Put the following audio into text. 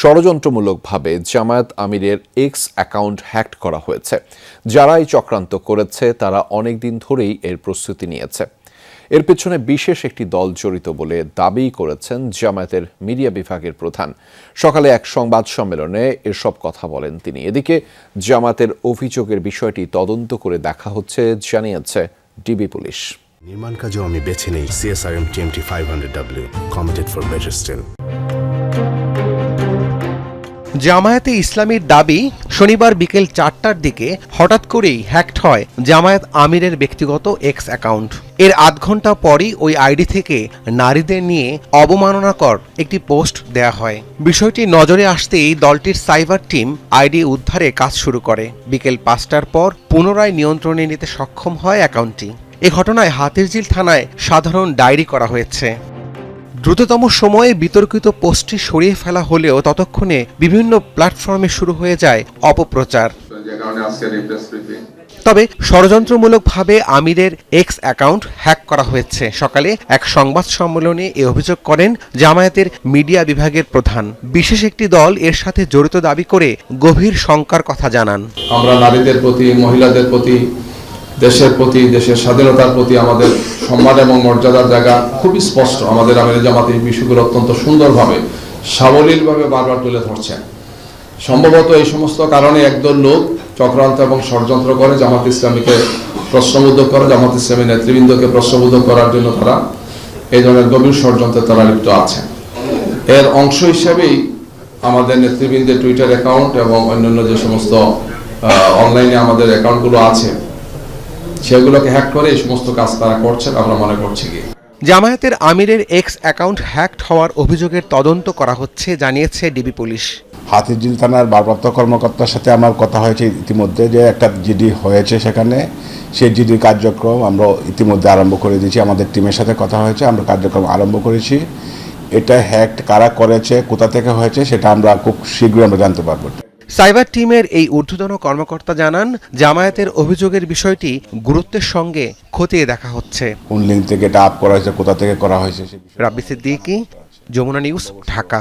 ষড়যন্ত্রমূলকভাবে জামায়াত আমিরের x account hack করা হয়েছে। যারা এই চক্রান্ত করেছে, তারা অনেক দিন ধরেই এর প্রস্তুতি নিয়েছে। এর পেছনে বিশেষ একটি দল জড়িত বলে দাবি করেছেন জামায়াতের মিডিয়া বিভাগের প্রধান। সকালে এক সংবাদ সম্মেলনে এসব কথা বলেন তিনি। এদিকে জামায়াতের অভিযোগের বিষয়টি তদন্ত করে দেখা হচ্ছে, জানিয়েছে ডিবি পুলিশ। নির্মাণ কাজেও আমি বেছে নেই CSRM TMT five hundred W committed for better steel জামায়াতে ইসলামীর দাবি, শনিবার বিকেল চারটার দিকে হঠাৎ করেই হ্যাকড হয় জামায়াত আমিরের ব্যক্তিগত এক্স অ্যাকাউন্ট। এর আধ ঘণ্টা পরই ওই আইডি থেকে নারীদের নিয়ে অবমাননাকর একটি পোস্ট দেয়া হয়। বিষয়টি নজরে আসতেই দলটির সাইবার টিম আইডি উদ্ধারে কাজ শুরু করে। বিকেল পাঁচটার পর পুনরায় নিয়ন্ত্রণে নিতে সক্ষম হয় অ্যাকাউন্টটি। এ ঘটনায় হাতিরঝিল থানায় সাধারণ ডায়েরি করা হয়েছে। দ্রুততম সময়ে বিতর্কিত পোস্টটি সরিয়ে ফেলা হলেও ততক্ষণে বিভিন্ন প্ল্যাটফর্মে শুরু হয়ে যায় অপপ্রচার। তবে ষড়যন্ত্রমূলকভাবে আমিরের এক্স অ্যাকাউন্ট হ্যাক করা হয়েছে। সকালে এক সংবাদ সম্মেলনে এ অভিযোগ করেন জামায়াতের মিডিয়া বিভাগের প্রধান। বিশেষ একটি দল এর সাথে জড়িত দাবি করে গভীর শঙ্কার কথা জানান। আমরা নারীদের প্রতি, মহিলাদের প্রতি দেশের প্রতি, দেশের স্বাধীনতার প্রতি আমাদের সম্মান এবং মর্যাদার জায়গা খুবই স্পষ্ট। আমাদের আমির জামাত বিষয়গুলো অত্যন্ত সুন্দরভাবে, সাবলীলভাবে বারবার তুলে ধরছেন। সম্ভবত এই সমস্ত কারণে একদল লোক চক্রান্ত এবং ষড়যন্ত্র করে জামাত ইসলামীকে প্রশ্নবুদ্ধ করে, জামাত ইসলামী নেতৃবৃন্দকে প্রশ্নবুদ্ধ করার জন্য তারা এই ধরনের গভীর ষড়যন্ত্রে তারা লিপ্ত আছেন। এর অংশ হিসেবেই আমাদের নেতৃবৃন্দের টুইটার অ্যাকাউন্ট এবং অন্যান্য যে সমস্ত অনলাইনে আমাদের অ্যাকাউন্টগুলো আছে সেগুলোকে হ্যাক করে এই সমস্ত কাজ তারা করছেন আমরা মনে করছি কি? জামায়াতের আমিরের এক্স অ্যাকাউন্ট হ্যাকড হওয়ার অভিযোগের তদন্ত করা হচ্ছে জানিয়েছে ডিবি পুলিশ। হাতিঝিল থানার ভারপ্রাপ্ত কর্মকর্তার সাথে আমার কথা হয়েছে ইতিমধ্যে যে একটা জিডি হয়েছে সেখানে। সেই জিডি কার্যক্রম আমরা ইতিমধ্যে আরম্ভ করে দিয়েছি আমাদের টিমের সাথে কথা হয়েছে আমরা কার্যক্রম আরম্ভ করেছি। এটা হ্যাক কারা করেছে কোথা থেকে হয়েছে সেটা আমরা খুব শীঘ্রই আমরা জানতে পারব। সাইবার টিমের এই ঊর্ধ্বতন কর্মকর্তা জানান জামায়াতের অভিযোগের বিষয়টি গুরুত্বের সঙ্গে খতিয়ে দেখা হচ্ছে। কোন লিঙ্ক থেকে এটা আপ করা হয়েছে কোথা থেকে করা হয়েছে রাব্বি সিদ্দিকি যমুনা নিউজ ঢাকা।